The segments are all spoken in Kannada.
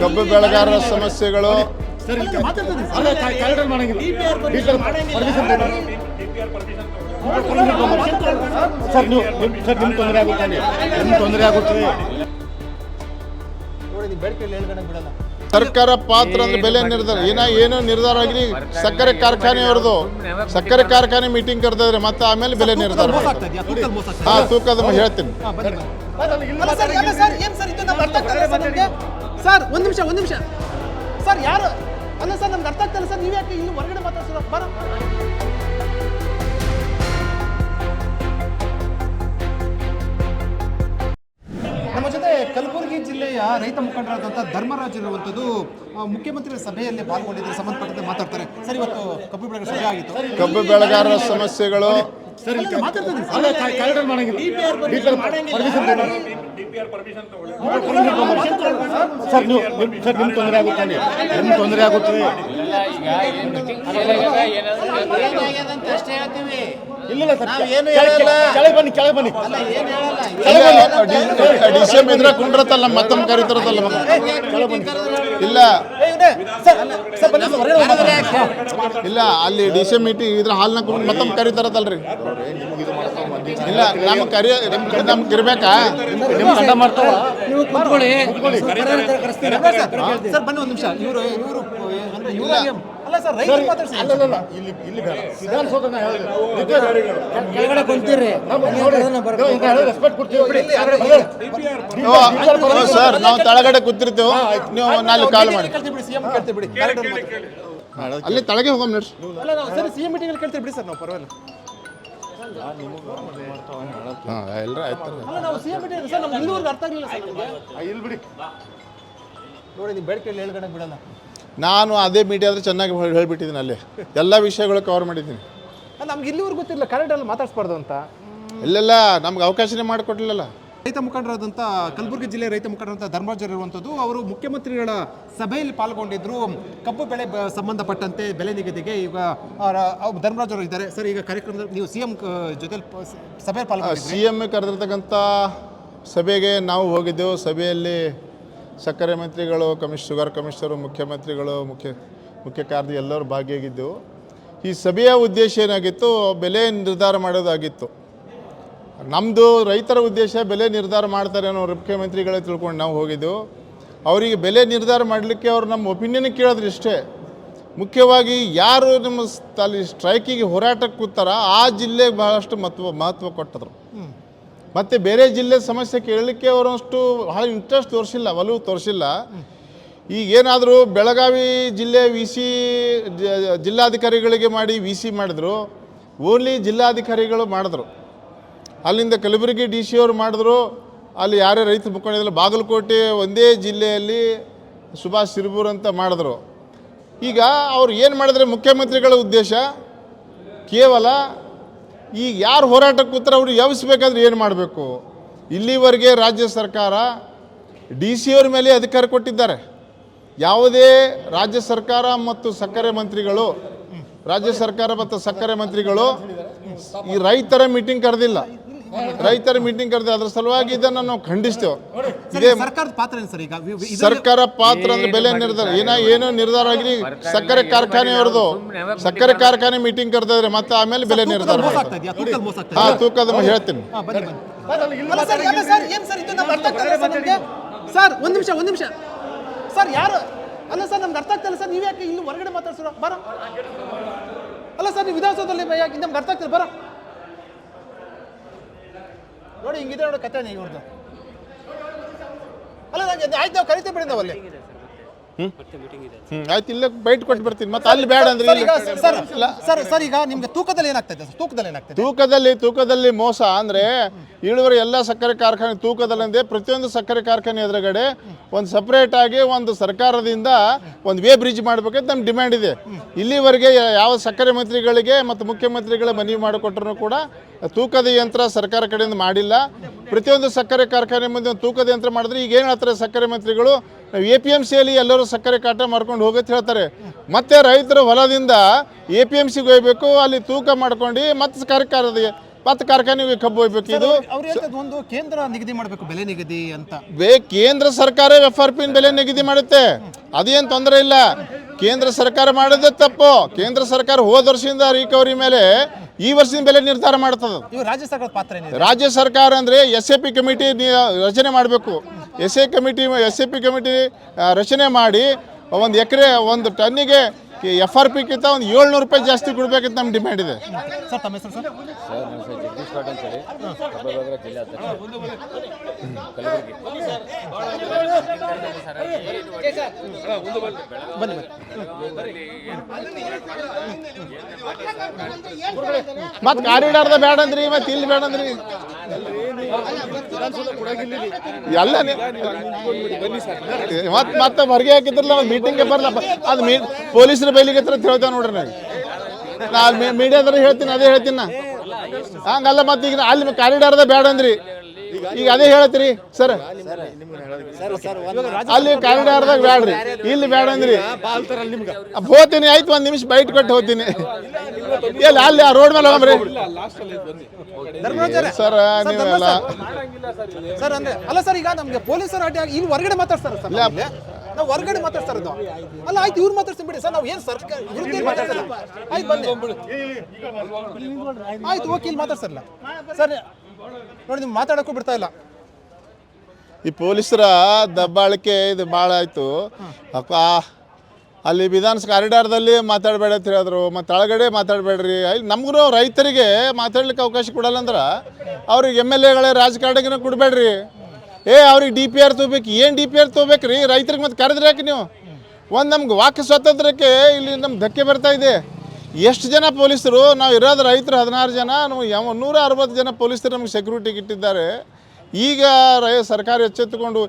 ಕಬ್ಬು ಬೆಳೆಗಾರರ ಸಮಸ್ಯೆಗಳು ಸರ್ ನೀವು ಸರ್ ನಿಮ್ಗೆ ತೊಂದರೆ ನಿಮ್ಗೆ ತೊಂದರೆ ಸರ್ಕಾರ ಪಾತ್ರ ಅಂದ್ರೆ ಬೆಲೆ ನಿರ್ಧಾರ ಏನ ಏನು ನಿರ್ಧಾರ ಆಗಲಿ? ಸಕ್ಕರೆ ಕಾರ್ಖಾನೆಯವ್ರದ್ದು ಸಕ್ಕರೆ ಕಾರ್ಖಾನೆ ಮೀಟಿಂಗ್ ಕರೆದಿದ್ರೆ ಮತ್ತೆ ಆಮೇಲೆ ಬೆಲೆ ನಿರ್ಧಾರ ಹಾ ತೂಕದ ಹೇಳ್ತೀನಿ. ಸರ್ ಅಲ್ಲ ಸರ್ ಏನು ಸರ್ ಇದು ನಮ್ಗೆ ಅರ್ಥ ಸರ್ ನಮಗೆ? ಸರ್ ಒಂದು ನಿಮಿಷ ಒಂದು ನಿಮಿಷ. ಸರ್ ಯಾರು? ಅಲ್ಲ ಸರ್ ನಮ್ಗೆ ಅರ್ಥ ಆಗ್ತಾ ಇಲ್ಲ ಸರ್ ನೀವು ಯಾಕೆ ಇಲ್ಲಿ ಹೊರಗಡೆ ಮಾತಾಡ್ಸೋದು ಬರ. ನಮ್ಮ ಜೊತೆ ಕಲಬುರಗಿ ಜಿಲ್ಲೆಯ ರೈತ ಮುಖಂಡರಾದಂಥ ಧರ್ಮರಾಜ್ ಇರುವಂಥದ್ದು ಮುಖ್ಯಮಂತ್ರಿಗಳ ಮುಖ್ಯಮಂತ್ರಿ ಸಭೆಯಲ್ಲಿ ಪಾಲ್ಗೊಂಡಿದ್ದರೆ ಸಂಬಂಧಪಟ್ಟಂತೆ ಮಾತಾಡ್ತಾರೆ. ಸರ್ ಇವತ್ತು ಕಬ್ಬು ಬೆಳೆಗಾರ ಆಗಿತ್ತು. ಕಬ್ಬು ಬೆಳೆಗಾರರ ಸಮಸ್ಯೆಗಳು ಸರ್ ಇಲ್ಲಿ ಮಾತಾಡ್ತಿದ್ದೀನಿ ಅಲ್ಲ ಕಾರಿಡಾರ್ ಮಾಡಂಗಿಲ್ಲ. ಸರ್ ನೀವು ನಿಮ್- ಸರ್ ನಿಮ್ಗೆ ತೊಂದರೆ ಆಗುತ್ತೆ ನಿಮ್ಗೆ ತೊಂದರೆ ಆಗುತ್ತೆ? ಇಲ್ಲ ಸರ್. ಕೆಳಗೆ- ಬನ್ನಿ ಕೆಳಗೆ ಬನ್ನಿ. ಡಿ ಸಿ ಎಂ ಇದ್ರೆ ಕುಂಡ್ರತ್ತಲ್ಲ ಮತ್ತೊಮ್ಮೆ ಕರಿತಿರತ್ತಲ್ಲ ಇಲ್ಲ. ಬನ್ನಿ. ಇಲ್ಲ ಅಲ್ಲಿ ಡಿ ಸಿ ಎಂ ಮೀಟಿಂಗ್ ಇದ್ರ ಹಾಲ್ನ ಕುಂಡ್ ಮತ್ತೊಮ್ಮೆ ಕರಿತಾರತ್ತಲ್ರಿ ಇಲ್ಲ ನಮ್ಗೆ ಕರಿ ನಮ್ಗೆ ಇರ್ಬೇಕಾ? ನಿಮ್ಮ ಕಂಡ ಮಾಡ್ತಾವ. ಸರ್ ಬನ್ನಿ ಒಂದು ನಿಮಿಷ. ಇವರು ಇವರು ಅಂದ್ರೆ ಇವ್ರು ಅಲ್ಲ ಸರ್ ರೈತರು ಮಾತಾಡ್ಸಿ. ಅಲ್ಲ ಅಲ್ಲ, ಇಲ್ಲಿ ಇಲ್ಲಿ ಬೇಡ. ವಿಧಾನಸೌಧ ಕೆಳಗಡೆ ಕುಂತೀರಿ. ರೆಸ್ಪೆಕ್ಟ್ ಕೊಡ್ತೀವಿ. ಓ, ಸರ್ ನಾವು ತಳಗಡೆ ಕೂತಿರ್ತೀವಿ ನೀವು ನಾಲ್ಕು ಕಾಲ್ ಮಾಡಿ. ಸಿಎಂ ಕೇಳ್ತೀವಿ ಬಿಡಿ ಅಲ್ಲಿ ತಳಗೆ ಹೋಗೋಣ ನಡ್ರಿ ಅಲ್ಲ ನಾವು ಸರಿ ಸಿಎಂ ಮೀಟಿಂಗ್ ಅಲ್ಲಿ ಕೇಳ್ತೀವಿ ಬಿಡಿ ಸರ್ ನಾವು ಪರವಾಗಿಲ್ಲ. ಹಾಂ ಎಲ್ಲರೂ ಆಯ್ತು. ಅಲ್ಲ ನಾವು ಸಿಎಂ ಮೀಟಿಂಗ್ ಸರ್ ನಮ್ಗೆ ಇಲ್ಲಿವರೆಗೂ ಅರ್ಥ ಆಗಲಿಲ್ಲ ಸರ್ ಇಲ್ಲಿ ಬಿಡಿ. ನೋಡಿ ನೀವು ಬೇಡಿಕೆ ಹೇಳ್ಕೊಂಡೆ ಬಿಡಲ್ಲ ನಾನು ಅದೇ ಮೀಡಿಯಾ ಆದ್ರೆ ಚೆನ್ನಾಗಿ ಹೇಳಿಬಿಟ್ಟಿದ್ದೀನಿ ಅಲ್ಲಿ. ಎಲ್ಲ ವಿಷಯಗಳು ಕವರ್ ಮಾಡಿದ್ದೀನಿ. ನಮ್ಗೆ ಇಲ್ಲಿವರೆಗೂ ಗೊತ್ತಿಲ್ಲ ಕರೆಕ್ಟಲ್ಲಿ ಮಾತಾಡ್ಸ್ಬಾರ್ದು ಅಂತ. ಇಲ್ಲೆಲ್ಲ ನಮ್ಗೆ ಅವಕಾಶನೇ ಮಾಡಿಕೊಡ್ಲಿಲ್ಲ ರೈತ ಮುಖಂಡರಾದಂಥ ಕಲಬುರಗಿ ಜಿಲ್ಲೆ ರೈತ ಮುಖಂಡರಾದಂಥ ಧರ್ಮರಾಜರು ಇರುವಂಥದ್ದು ಅವರು ಮುಖ್ಯಮಂತ್ರಿಗಳ ಸಭೆಯಲ್ಲಿ ಪಾಲ್ಗೊಂಡಿದ್ದರು ಕಬ್ಬು ಬೆಳೆ ಬ- ಸಂಬಂಧಪಟ್ಟಂತೆ ಬೆಲೆ ನಿಗದಿಗೆ ಈಗ ಧರ್ಮರಾಜರು ಅವ್ರು ಧರ್ಮರಾಜ್ ಅವರು ಇದ್ದಾರೆ. ಸರ್ ಈಗ ಕಾರ್ಯಕ್ರಮದಲ್ಲಿ ನೀವು ಸಿ ಎಂ ಜೊತೆ ಸಭೆಯಲ್ಲಿ ಪಾಲ್ಗೊಂಡು ಸಿ ಎಂ ಕರೆದಿರ್ತಕ್ಕಂಥ ಸಭೆಗೆ ನಾವು ಹೋಗಿದ್ದೆವು. ಸಭೆಯಲ್ಲಿ ಸಕ್ಕರೆ ಮಂತ್ರಿಗಳು, ಕಮಿಷ್, ಶುಗರ್ ಕಮಿಷನರು, ಮುಖ್ಯಮಂತ್ರಿಗಳು, ಮುಖ್ಯ ಮುಖ್ಯ ಕಾರ್ಯ ಎಲ್ಲರೂ ಭಾಗಿಯಾಗಿದ್ದೆವು. ಈ ಸಭೆಯ ಉದ್ದೇಶ ಏನಾಗಿತ್ತು? ಬೆಲೆ ನಿರ್ಧಾರ ಮಾಡೋದಾಗಿತ್ತು. ನಮ್ಮದು ರೈತರ ಉದ್ದೇಶ ಬೆಲೆ ನಿರ್ಧಾರ ಮಾಡ್ತಾರೆ ಅನ್ನೋ ಮುಖ್ಯಮಂತ್ರಿಗಳೇ ತಿಳ್ಕೊಂಡು ನಾವು ಹೋಗಿದ್ದೆವು. ಅವರಿಗೆ ಬೆಲೆ ನಿರ್ಧಾರ ಮಾಡಲಿಕ್ಕೆ ಅವ್ರು ನಮ್ಮ ಒಪಿನಿಯನ್ ಕೇಳಿದ್ರು ಇಷ್ಟೇ. ಮುಖ್ಯವಾಗಿ ಯಾರು ನಮ್ಮ ಅಲ್ಲಿ ಸ್ಟ್ರೈಕಿಗೆ ಹೋರಾಟಕ್ಕೆ ಕೂತಾರ, ಆ ಜಿಲ್ಲೆಗೆ ಬಹಳಷ್ಟು ಮಹತ್ವ ಮಹತ್ವ ಕೊಟ್ಟಿದ್ರು. ಮತ್ತು ಬೇರೆ ಜಿಲ್ಲೆ ಸಮಸ್ಯೆ ಕೇಳಲಿಕ್ಕೆ ಅವರಷ್ಟು ಭಾಳ ಇಂಟ್ರೆಸ್ಟ್ ತೋರಿಸಿಲ್ಲ, ಒಲವು ತೋರಿಸಿಲ್ಲ. ಈಗ ಏನಾದರೂ ಬೆಳಗಾವಿ ಜಿಲ್ಲೆ ವಿ ಸಿ ಜಿಲ್ಲಾಧಿಕಾರಿಗಳಿಗೆ ಮಾಡಿ ವಿ ಸಿ ಮಾಡಿದ್ರು, ಓನ್ಲಿ ಜಿಲ್ಲಾಧಿಕಾರಿಗಳು ಮಾಡಿದ್ರು. ಅಲ್ಲಿಂದ ಕಲಬುರಗಿ ಡಿ ಸಿ ಅವರು ಮಾಡಿದ್ರು, ಅಲ್ಲಿ ಯಾರೇ ರೈತ ಮುಖಂಡಿದ್ರು ಬಾಗಲಕೋಟೆ ಒಂದೇ ಜಿಲ್ಲೆಯಲ್ಲಿ ಸುಭಾಷ್ ಸಿರ್ಬೂರ್ ಅಂತ ಮಾಡಿದ್ರು. ಈಗ ಅವ್ರು ಏನು ಮಾಡಿದ್ರೆ ಮುಖ್ಯಮಂತ್ರಿಗಳ ಉದ್ದೇಶ? ಕೇವಲ ಈಗ ಯಾರು ಹೋರಾಟಕ್ಕೆ ಕೂತ್ರೆ ಅವ್ರು ಯವಿಸ್ಬೇಕಾದ್ರೆ ಏನು ಮಾಡಬೇಕು? ಇಲ್ಲಿವರೆಗೆ ರಾಜ್ಯ ಸರ್ಕಾರ ಡಿ ಸಿ ಅವ್ರ ಮೇಲೆ ಅಧಿಕಾರ ಕೊಟ್ಟಿದ್ದಾರೆ. ಯಾವುದೇ ರಾಜ್ಯ ಸರ್ಕಾರ ಮತ್ತು ಸಕ್ಕರೆ ಮಂತ್ರಿಗಳು, ರಾಜ್ಯ ಸರ್ಕಾರ ಮತ್ತು ಸಕ್ಕರೆ ಮಂತ್ರಿಗಳು ಈ ರೈತರ ಮೀಟಿಂಗ್ ಕರೆದಿಲ್ಲ. ರೈತರ ಮೀಟಿಂಗ್ ಕರೆದ ಅದ್ರ ಸಲುವಾಗಿ ಇದನ್ನ ನಾವು ಖಂಡಿಸ್ತೇವೆ. ಇದೇ ಸರ್ಕಾರದ ಪಾತ್ರ ಏನು ಸರ್ ಈಗ? ಸರ್ಕಾರ ಪಾತ್ರ ಅಂದ್ರೆ ಬೆಲೆ ನಿರ್ಧಾರ ಏನ ಏನು ನಿರ್ಧಾರ ಆಗಲಿ ಸಕ್ಕರೆ ಕಾರ್ಖಾನೆಯವ್ರದ್ದು ಸಕ್ಕರೆ ಕಾರ್ಖಾನೆ ಮೀಟಿಂಗ್ ಕರೆದಿದ್ರೆ ಮತ್ತೆ ಆಮೇಲೆ ಬೆಲೆ ನಿರ್ಧಾರ ಹಾ? ತೂಕದ ಹೇಳ್ತೀನಿ. ಸರ್ ಒಂದು ನಿಮಿಷ ಒಂದು ನಿಮಿಷ. ಸರ್ ಯಾರು? ಅಲ್ಲ ಸರ್ ನಮ್ಗೆ ಅರ್ಥ ಆಗ್ತಿಲ್ಲ ಇಲ್ಲ ಸರ್ ನೀವು ಯಾಕೆ ಇಲ್ಲಿ ಹೊರಗಡೆ ಮಾತಾಡ್ಸೋಣ ಬರ. ಅಲ್ಲ ಸರ್ ನೀವು ವಿಧಾನಸೌಧದಲ್ಲಿ ಯಾಕೆ ನಮ್ಗೆ ಅರ್ಥ ಆಗ್ತಿಲ್ಲ ಬರ. ನೋಡಿ ಹಿಂಗಿದೆ ನೋಡಿ ಕತೆ ಇವ್ರದ್ದು ಅಲ್ಲ ನಂಗೆ ಅದು ಆಯ್ತು ನಾವು ಕರಿತೇವೆ ಬಿಡಿ ನಾವಲ್ಲಿ. ಹ್ಮ್? ಆಯ್ತು ಇಲ್ಲೇ ಬೈಟ್ ಕೊಟ್ಟು ಬರ್ತೀನಿ. ಮತ್ತೆ ಅಲ್ಲಿ ಬೇಡ ಅಂದ್ರೆ ಸರ್ ಈಗ ಇಲ್ಲಿ ಸರ್ ಸರ್ ಸರ್ ಈಗ ನಿಮ್ಗೆ ತೂಕದಲ್ಲಿ ಸರ್? ತೂಕದಲ್ಲಿ ತೂಕದಲ್ಲಿ ಮೋಸ ಅಂದ್ರೆ ಇಳುವರಿ ಎಲ್ಲ ಸಕ್ಕರೆ ಕಾರ್ಖಾನೆ ತೂಕದಲ್ಲಿ ಅಂದ್ರೆ ಪ್ರತಿಯೊಂದು ಸಕ್ಕರೆ ಕಾರ್ಖಾನೆ ಎದುರುಗಡೆ ಒಂದು ಸಪ್ರೇಟ್ ಆಗಿ ಒಂದು ಸರ್ಕಾರದಿಂದ ಒಂದು ವೇ ಬ್ರಿಡ್ಜ್ ಮಾಡ್ಬೇಕಂತ ನಮ್ಮ ಡಿಮ್ಯಾಂಡ್ ಇದೆ. ಇಲ್ಲಿವರೆಗೆ ಯಾವ ಸಕ್ಕರೆ ಮಂತ್ರಿಗಳಿಗೆ ಮತ್ತು ಮುಖ್ಯಮಂತ್ರಿಗಳ ಮನವಿ ಮಾಡಿಕೊಟ್ರು ಕೂಡ ತೂಕದ ಯಂತ್ರ ಸರ್ಕಾರ ಕಡೆಯಿಂದ ಮಾಡಿಲ್ಲ. ಪ್ರತಿಯೊಂದು ಸಕ್ಕರೆ ಕಾರ್ಖಾನೆ ಮುಂದೆ ಒಂದು ತೂಕದ ಯಂತ್ರ ಮಾಡಿದ್ರೆ ಈಗ ಏನು ಹೇಳ್ತಾರೆ ಸಕ್ಕರೆ ಮಂತ್ರಿಗಳು? ನಾವು ಎ ಪಿ ಎಂ ಸಿಯಲ್ಲಿ ಎಲ್ಲರೂ ಸಕ್ಕರೆ ಕಾಟ ಮಾಡ್ಕೊಂಡು ಹೋಗತ್ತೆ ಹೇಳ್ತಾರೆ. ಮತ್ತೆ ರೈತರ ಹೊಲದಿಂದ ಎ ಪಿ ಎಂ ಸಿಗೆ ಹೋಗ್ಬೇಕು ಅಲ್ಲಿ ತೂಕ ಮಾಡ್ಕೊಂಡು ಮತ್ತೆ ಸರ್ಕಾರದ ಮತ್ತೆ ಕಾರ್ಖಾನೆಗೆ ಕಬ್ಬು ಹೋಗ್ಬೇಕು ಇದು. ಒಂದು ಕೇಂದ್ರ ನಿಗದಿ ಮಾಡಬೇಕು ಬೆಲೆ ನಿಗದಿ ಅಂತ. ಬೇ ಕೇಂದ್ರ ಸರ್ಕಾರ ಎಫ್ ಆರ್ ಪಿ ಬೆಲೆ ನಿಗದಿ ಮಾಡುತ್ತೆ. ಅದೇನು ತೊಂದರೆ ಇಲ್ಲ. ಕೇಂದ್ರ ಸರ್ಕಾರ ಮಾಡಿದ ತಪ್ಪು. ಕೇಂದ್ರ ಸರ್ಕಾರ ಹೋದ ವರ್ಷದಿಂದ ರಿಕವರಿ ಮೇಲೆ ಈ ವರ್ಷದ ಬೆಲೆ ನಿರ್ಧಾರ ಮಾಡ್ತದ. ಇವಾಗ ರಾಜ್ಯ ಸರ್ಕಾರದ ಪಾತ್ರ ಏನಿದೆ? ರಾಜ್ಯ ಸರ್ಕಾರ ಅಂದರೆ ಎಸ್ ಎ ಪಿ ಕಮಿಟಿ ರಚನೆ ಮಾಡಬೇಕು. S A committee S A P committee ರಚನೆ ಮಾಡಿ ಒಂದು ಎಕರೆ ಒಂದು ಟನ್ನಿಗೆ ಎಫ್ ಆರ್ ಪಿಗಿಂತ ಒಂದು ಏಳ್ನೂರು ರೂಪಾಯಿ ಜಾಸ್ತಿ ಕೊಡಬೇಕಂತ ನಮ್ಮ ಡಿಮ್ಯಾಂಡ್ ಇದೆ. ಸರ್ ತಮ್ಮ ಹೆಸರು ಸರ್? ಸರ್ ನನ್ನ ಹೆಸರು ಜಗದೀಶ್ ಪಾಟ್ ಅಂತೇಳಿ ಕಬ್ಬಾಳನಗರ ಜಿಲ್ಲಾಧ್ಯಕ್ಷ ಕಲಬುರಗಿ ಬನ್ನಿ ಮತ್ತೆ ಕಾರಿಡಾರ್ದ ಬೇಡ ಅಂದ್ರಿ ಮತ್ತೆ ಇಲ್ಲಿ ಬೇಡ ಅಂದ್ರಿ ಎಲ್ಲ ಮತ್ತೆ ಮತ್ತೆ ಹೊರಗೆ ಹಾಕಿದ್ರಲ್ಲ ಮೀಟಿಂಗ್ಗೆ ಬರಲ್ಲ ಅದು ಮೀ ಪೊಲೀಸರ ಬೈಲಿಗೆ ಹತ್ರ ಹೇಳ್ತೇವೆ ನೋಡ್ರಿ ನಾನು. ನಾ ಮೀಡಿಯಾದ್ರೆ ಹೇಳ್ತೀನಿ ಅದೇ ಹೇಳ್ತೀನಿ ನಾ ಹಂಗಲ್ಲ ಮತ್ತೆ ಈಗ ಅಲ್ಲಿ ಕಾರಿಡಾರ್ದ ಬೇಡ ಅಂದ್ರಿ. ಈಗ ಅದೇ ಹೇಳ್ತೀರಿ ಸರ್. ಅಲ್ಲಿ ಕಾರಿಡಾರ್ದಾಗ ಬೇಡ್ರಿ ಇಲ್ಲಿ ಬೇಡ ಅಂದ್ರಿ. ಹೋತೀನಿ ಹೋಗ್ತೀನಿ ಆಯ್ತು ಒಂದು ನಿಮಿಷ ಬೈಟ್ ಕೊಟ್ಟು ಹೋಗ್ತೀನಿ. ಎಲ್ಲಿ ಅಲ್ಲಿ ಆ ರೋಡ್ ಮೇಲೆ ಹೋಗ್ರಿ ಸರ್ ನೀವೆಲ್ಲ ಸರ್. ಅಂದ್ರೆ ಅಲ್ಲ ಸರ್ ಈಗ ನಮಗೆ ಪೊಲೀಸರು ಅಡ್ಡಿ ಇಲ್ಲಿ ಹೊರಗಡೆ ಮಾತಾಡ್ತಾರೆ ಸರ್ ನಾವು ಹೊರಗಡೆ ಮಾತಾಡ್ತಾ ಇರೋದು ಅಲ್ಲ ಆಯ್ತು ಇವ್ರು ಮಾತಾಡ್ಸಿ ಬಿಡಿ. ಸರ್ ನಾವು ಏನು ಸರ್ಕಾರ ಏನ್ ಮಾತಾಡ್ಸಲ್ಲ ಆಯ್ತು ಬನ್ನಿ. ಆಯ್ತು ಓಕೆ ಇಲ್ಲಿ ಮಾತಾಡ್ಸಲ್ಲ ಸರ್ ನೋಡಿ ನೀವು ಮಾತಾಡಕ್ಕೂ ಬಿಡ್ತಾ ಇಲ್ಲ. ಈ ಪೊಲೀಸರ ದಬ್ಬಾಳಿಕೆ ಇದು ಭಾಳ ಆಯಿತು. ಅಪ್ಪ ಅಲ್ಲಿ ವಿಧಾನಸ ಕಾರಿಡಾರ್ದಲ್ಲಿ ಮಾತಾಡಬೇಡ ಅಂತ ಹೇಳಿದ್ರು. ಮತ್ತು ಒಳಗಡೆ ಮಾತಾಡಬೇಡ್ರಿ. ಅಲ್ಲಿ ನಮಗೂ ರೈತರಿಗೆ ಮಾತಾಡ್ಲಿಕ್ಕೆ ಅವಕಾಶ ಕೊಡಲ್ಲ ಅಂದ್ರೆ ಅವ್ರಿಗೆ ಎಂ ಎಲ್ ಎಗಳೇ ರಾಜಕಾರಣಿಗೆ ಕೊಡಬೇಡ್ರಿ. ಏ, ಅವ್ರಿಗೆ ಡಿ ಪಿ ಆರ್ ತೊಗೋಬೇಕು. ಏನು ಡಿ ಪಿ ಆರ್ ತೊಗೋಬೇಕು ರೀ ರೈತರಿಗೆ ಮತ್ತೆ ಕರೆದ್ರೆ ಯಾಕೆ ನೀವು? ಒಂದು ನಮ್ಗೆ ವಾಕ್ಯ ಸ್ವಾತಂತ್ರ್ಯಕ್ಕೆ ಇಲ್ಲಿ ನಮ್ಗೆ ಧಕ್ಕೆ ಬರ್ತಾ ಇದೆ. ಎಷ್ಟು ಜನ ಪೊಲೀಸರು? ನಾವು ಇರೋದು ರೈತರು ಹದಿನಾರು ಜನ, ನಮಗೆ ಯಾವ ನೂರ ಅರವತ್ತು ಜನ ಪೊಲೀಸರು ನಮಗೆ ಸೆಕ್ಯೂರಿಟಿಗೆ ಇಟ್ಟಿದ್ದಾರೆ. ಈಗ ರೈ ಸರ್ಕಾರ ಎಚ್ಚೆತ್ತುಕೊಂಡು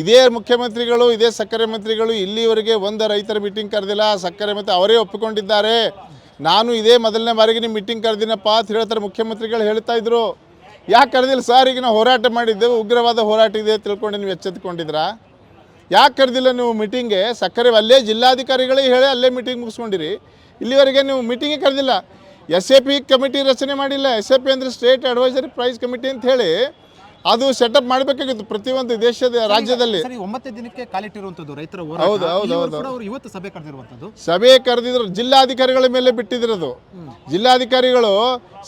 ಇದೇ ಮುಖ್ಯಮಂತ್ರಿಗಳು, ಇದೇ ಸಕ್ಕರೆ ಮಂತ್ರಿಗಳು ಇಲ್ಲಿವರೆಗೆ ಒಂದು ರೈತರ ಮೀಟಿಂಗ್ ಕರೆದಿಲ್ಲ. ಸಕ್ಕರೆ ಮತ್ತು ಅವರೇ ಒಪ್ಪಿಕೊಂಡಿದ್ದಾರೆ. ನಾನು ಇದೇ ಮೊದಲನೇ ಬಾರಿಗೆ ನಿಮ್ಮ ಮೀಟಿಂಗ್ ಕರೆದಿನಪ್ಪ ಅಂತ ಹೇಳ್ತಾರೆ ಮುಖ್ಯಮಂತ್ರಿಗಳು ಹೇಳ್ತಾ ಇದ್ರು. ಯಾಕೆ ಕರೆದಿಲ್ಲ ಸರ್ ಈಗ ನಾವು ಹೋರಾಟ ಮಾಡಿದ್ದೆವು. ಉಗ್ರವಾದ ಹೋರಾಟ ಇದೆ ತಿಳ್ಕೊಂಡು ನೀವು ಎಚ್ಚೆತ್ತುಕೊಂಡಿದ್ರಾ? ಯಾಕೆ ಕರೆದಿಲ್ಲ ನೀವು ಮೀಟಿಂಗ್ಗೆ ಸಕ್ಕರೆ ಅಲ್ಲೇ ಜಿಲ್ಲಾಧಿಕಾರಿಗಳೇ ಹೇಳಿ ಅಲ್ಲೇ ಮೀಟಿಂಗ್ ಮುಗಿಸ್ಕೊಂಡಿರಿ. ಇಲ್ಲಿವರೆಗೆ ನೀವು ಮೀಟಿಂಗೇ ಕರೆದಿಲ್ಲ. ಎಸ್ ಎ ಪಿ ಕಮಿಟಿ ರಚನೆ ಮಾಡಿಲ್ಲ. ಎಸ್ ಎ ಪಿ ಅಂದರೆ ಸ್ಟೇಟ್ ಅಡ್ವೈಸರಿ ಪ್ರೈಸ್ ಕಮಿಟಿ ಅಂತ ಹೇಳಿ ಅದು ಸೆಟಪ್ ಮಾಡಬೇಕಾಗಿತ್ತು ಪ್ರತಿಯೊಂದು ದೇಶದ ರಾಜ್ಯದಲ್ಲಿ. ಒಂಬತ್ತೇ ದಿನಕ್ಕೆ ಕಾಲಿಟ್ಟಿರುವಂತದ್ದು ರೈತರ ಹೌದು, ಹೌದು, ಹೌದು. ಇವತ್ತು ಸಭೆ ಕರೆದಿರುವಂತದ್ದು ಸಭೆ ಕರೆದಿದ್ರು ಜಿಲ್ಲಾಧಿಕಾರಿಗಳ ಮೇಲೆ ಬಿಟ್ಟಿದ್ರದು ಜಿಲ್ಲಾಧಿಕಾರಿಗಳು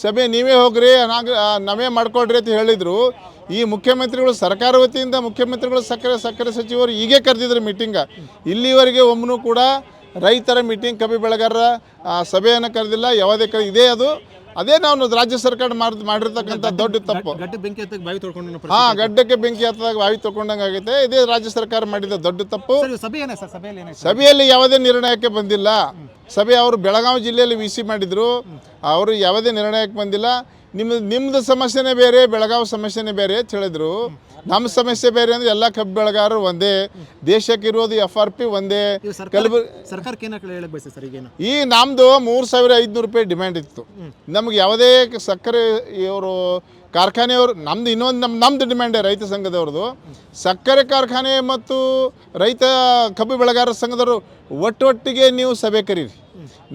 ಸಭೆ ನೀವೇ ಹೋಗ್ರಿ ನಾವೇ ಮಾಡ್ಕೊಳ್ರಿ ಅಂತ ಹೇಳಿದ್ರು. ಈ ಮುಖ್ಯಮಂತ್ರಿಗಳು ಸರ್ಕಾರ ವತಿಯಿಂದ ಮುಖ್ಯಮಂತ್ರಿಗಳು ಸಕ್ಕರೆ ಸಕ್ಕರೆ ಸಚಿವರು ಹೀಗೆ ಕರೆದಿದ್ರು ಮೀಟಿಂಗ. ಇಲ್ಲಿವರೆಗೆ ಒಮ್ಮನೂ ಕೂಡ ರೈತರ ಮೀಟಿಂಗ್ ಕಬ್ಬಿ ಬೆಳೆಗಾರರ ಸಭೆಯನ್ನು ಕರೆದಿಲ್ಲ. ಯಾವುದೇ ಕ ಇದೇ ಅದು. ಅದೇ ನಾವು ರಾಜ್ಯ ಸರ್ಕಾರ ಮಾಡ್- ಮಾಡಿರ್ತಕ್ಕಂಥ ದೊಡ್ಡ ತಪ್ಪು. ಹಾ ಗಡ್ಡಕ್ಕೆ ಬೆಂಕಿ ಹತ್ತದಾಗ ಬಾವಿ ತಗೊಂಡಂಗೆ ಆಗೈತೆ ಇದೇ ರಾಜ್ಯ ಸರ್ಕಾರ ಮಾಡಿದ ದೊಡ್ಡ ತಪ್ಪು. ಸಭೆಯಲ್ಲಿ ಯಾವುದೇ ನಿರ್ಣಯಕ್ಕೆ ಬಂದಿಲ್ಲ. ಸಭೆ ಅವರು ಬೆಳಗಾವಿ ಜಿಲ್ಲೆಯಲ್ಲಿ ವಿ ಸಿ ಮಾಡಿದ್ರು. ಅವರು ಯಾವುದೇ ನಿರ್ಣಯಕ್ಕೆ ಬಂದಿಲ್ಲ. ನಿಮ್ಮದು ನಿಮ್ಮದು ಸಮಸ್ಯೆನೇ ಬೇರೆ ಬೆಳಗಾವಿ ಸಮಸ್ಯೆನೇ ಬೇರೆ ಅಂತ ಹೇಳಿದ್ರು. ನಮ್ಮ ಸಮಸ್ಯೆ ಬೇರೆ ಅಂದ್ರೆ ಎಲ್ಲ ಕಬ್ಬು ಬೆಳೆಗಾರರು ಒಂದೇ ದೇಶಕ್ಕೆ ಇರೋದು ಎಫ್ ಆರ್ ಪಿ ಒಂದೇ. ಸರ್ಕಾರಕ್ಕೆ ಸರ್ ಈ ನಮ್ದು ಮೂರು ಸಾವಿರ ಐದ್ನೂರು ರೂಪಾಯಿ ಡಿಮ್ಯಾಂಡ್ ಇತ್ತು. ನಮ್ಗೆ ಯಾವುದೇ ಸಕ್ಕರೆ ಇವರು ಕಾರ್ಖಾನೆಯವರು ನಮ್ದು ಇನ್ನೊಂದು ನಮ್ಮ ನಮ್ದು ಡಿಮ್ಯಾಂಡ್ ರೈತ ಸಂಘದವ್ರದ್ದು ಸಕ್ಕರೆ ಕಾರ್ಖಾನೆ ಮತ್ತು ರೈತ ಕಬ್ಬು ಬೆಳೆಗಾರರ ಸಂಘದವರು ಒಟ್ಟೊಟ್ಟಿಗೆ ನೀವು ಸಭೆ ಕರೀರಿ.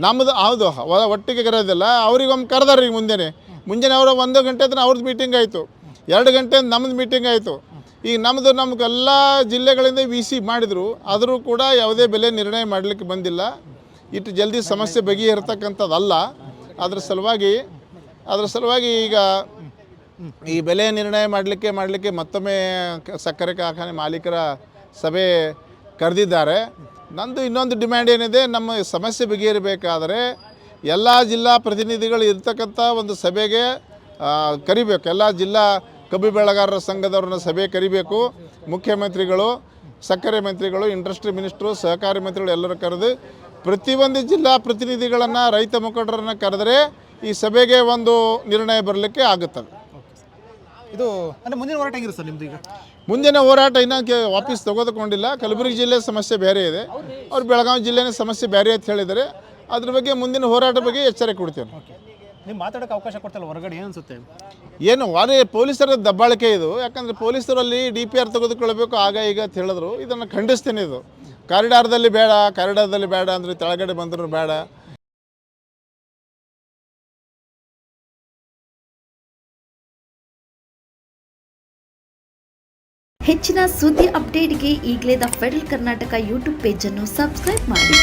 ನಮ್ದು ಹೌದು ಒಟ್ಟಿಗೆ ಕರೆಯೋದಿಲ್ಲ ಅವ್ರಿಗೊಮ್ಮೆ ಕರೆದಾರ ಈಗ ಮುಂಜಾನೆ ಮುಂಜಾನೆ ಅವರ ಒಂದು ಗಂಟೆ ಹತ್ರ ಅವ್ರದ್ದು ಮೀಟಿಂಗ್ ಆಯಿತು. ಎರಡು ಗಂಟೆ ನಮ್ಮದು ಮೀಟಿಂಗ್ ಆಯಿತು. ಈಗ ನಮ್ಮದು ನಮಗೆಲ್ಲ ಜಿಲ್ಲೆಗಳಿಂದ ವಿ ಸಿ ಮಾಡಿದರು. ಆದರೂ ಕೂಡ ಯಾವುದೇ ಬೆಲೆ ನಿರ್ಣಯ ಮಾಡಲಿಕ್ಕೆ ಬಂದಿಲ್ಲ. ಇಟ್ಟು ಜಲ್ದಿ ಸಮಸ್ಯೆ ಬಗೆಹರ್ತಕ್ಕಂಥದ್ದಲ್ಲ ಅದ್ರ ಸಲುವಾಗಿ ಅದ್ರ ಸಲುವಾಗಿ ಈಗ ಈ ಬೆಲೆ ನಿರ್ಣಯ ಮಾಡಲಿಕ್ಕೆ ಮಾಡಲಿಕ್ಕೆ ಮತ್ತೊಮ್ಮೆ ಸಕ್ಕರೆ ಕಾರ್ಖಾನೆ ಮಾಲೀಕರ ಸಭೆ ಕರೆದಿದ್ದಾರೆ. ನಂದು ಇನ್ನೊಂದು ಡಿಮ್ಯಾಂಡ್ ಏನಿದೆ, ನಮ್ಮ ಸಮಸ್ಯೆ ಬಗೆಹರಿಬೇಕಾದರೆ ಎಲ್ಲ ಜಿಲ್ಲಾ ಪ್ರತಿನಿಧಿಗಳು ಇರ್ತಕ್ಕಂಥ ಒಂದು ಸಭೆಗೆ ಕರಿಬೇಕು. ಎಲ್ಲ ಜಿಲ್ಲಾ ಕಬ್ಬು ಬೆಳೆಗಾರರ ಸಂಘದವ್ರನ್ನ ಸಭೆ ಕರಿಬೇಕು. ಮುಖ್ಯಮಂತ್ರಿಗಳು ಸಕ್ಕರೆ ಮಂತ್ರಿಗಳು ಇಂಡಸ್ಟ್ರಿ ಮಿನಿಸ್ಟ್ರು ಸಹಕಾರಿ ಮಂತ್ರಿಗಳು ಎಲ್ಲರೂ ಕರೆದು ಪ್ರತಿಯೊಂದು ಜಿಲ್ಲಾ ಪ್ರತಿನಿಧಿಗಳನ್ನು ರೈತ ಮುಖಂಡರನ್ನು ಕರೆದರೆ ಈ ಸಭೆಗೆ ಒಂದು ನಿರ್ಣಯ ಬರಲಿಕ್ಕೆ ಆಗುತ್ತದೆ. ಇದು ಅಂದರೆ ಮುಂದಿನ ಹೋರಾಟ ಹೆಂಗಿರುತ್ತೆ ಸರ್ ನಿಮ್ದು ಈಗ? ಮುಂದಿನ ಹೋರಾಟ ಇನ್ನೂ ಕೆ ವಾಪಸ್ ತೆಗೆದುಕೊಂಡಿಲ್ಲ ಕಲಬುರಗಿ ಜಿಲ್ಲೆ ಸಮಸ್ಯೆ ಬೇರೆ ಇದೆ. ಅವ್ರು ಬೆಳಗಾವಿ ಜಿಲ್ಲೆನೇ ಸಮಸ್ಯೆ ಬೇರೆ ಅಂತ ಹೇಳಿದ್ದಾರೆ. ಅದ್ರ ಬಗ್ಗೆ ಮುಂದಿನ ಹೋರಾಟದ ಬಗ್ಗೆ ಎಚ್ಚರಿಕೆ ಕೊಡ್ತೇವೆ ನೀವು ಮಾತಾಡೋಕೆ ಅವಕಾಶ ಕೊಡ್ತಲ್ಲ ಹೊರಗಡೆ ಏನು ಅನ್ಸುತ್ತೆ? ಏನು ಅದೇ ಪೊಲೀಸರ ದಬ್ಬಾಳಿಕೆ ಇದು. ಯಾಕಂದರೆ ಪೊಲೀಸರಲ್ಲಿ ಡಿ ಪಿ ಆರ್ ತೆಗೆದುಕೊಳ್ಬೇಕು ಆಗ ಈಗ ಅಂತ ಹೇಳಿದ್ರು. ಇದನ್ನು ಖಂಡಿಸ್ತೀನಿ ಇದು. ಕಾರಿಡಾರ್ದಲ್ಲಿ ಬೇಡ ಕಾರಿಡಾರ್ದಲ್ಲಿ ಬೇಡ ಅಂದರೆ ಕೆಳಗಡೆ ಬಂದರೂ ಬೇಡ. ಹೆಚ್ಚಿನ ಸುದ್ದಿ ಅಪ್ಡೇಟ್ಗೆ ಈಗಲೇ ದ ಫೆಡರಲ್ ಕರ್ನಾಟಕ ಯೂಟ್ಯೂಬ್ ಪೇಜನ್ನು ಸಬ್ಸ್ಕ್ರೈಬ್ ಮಾಡಿ.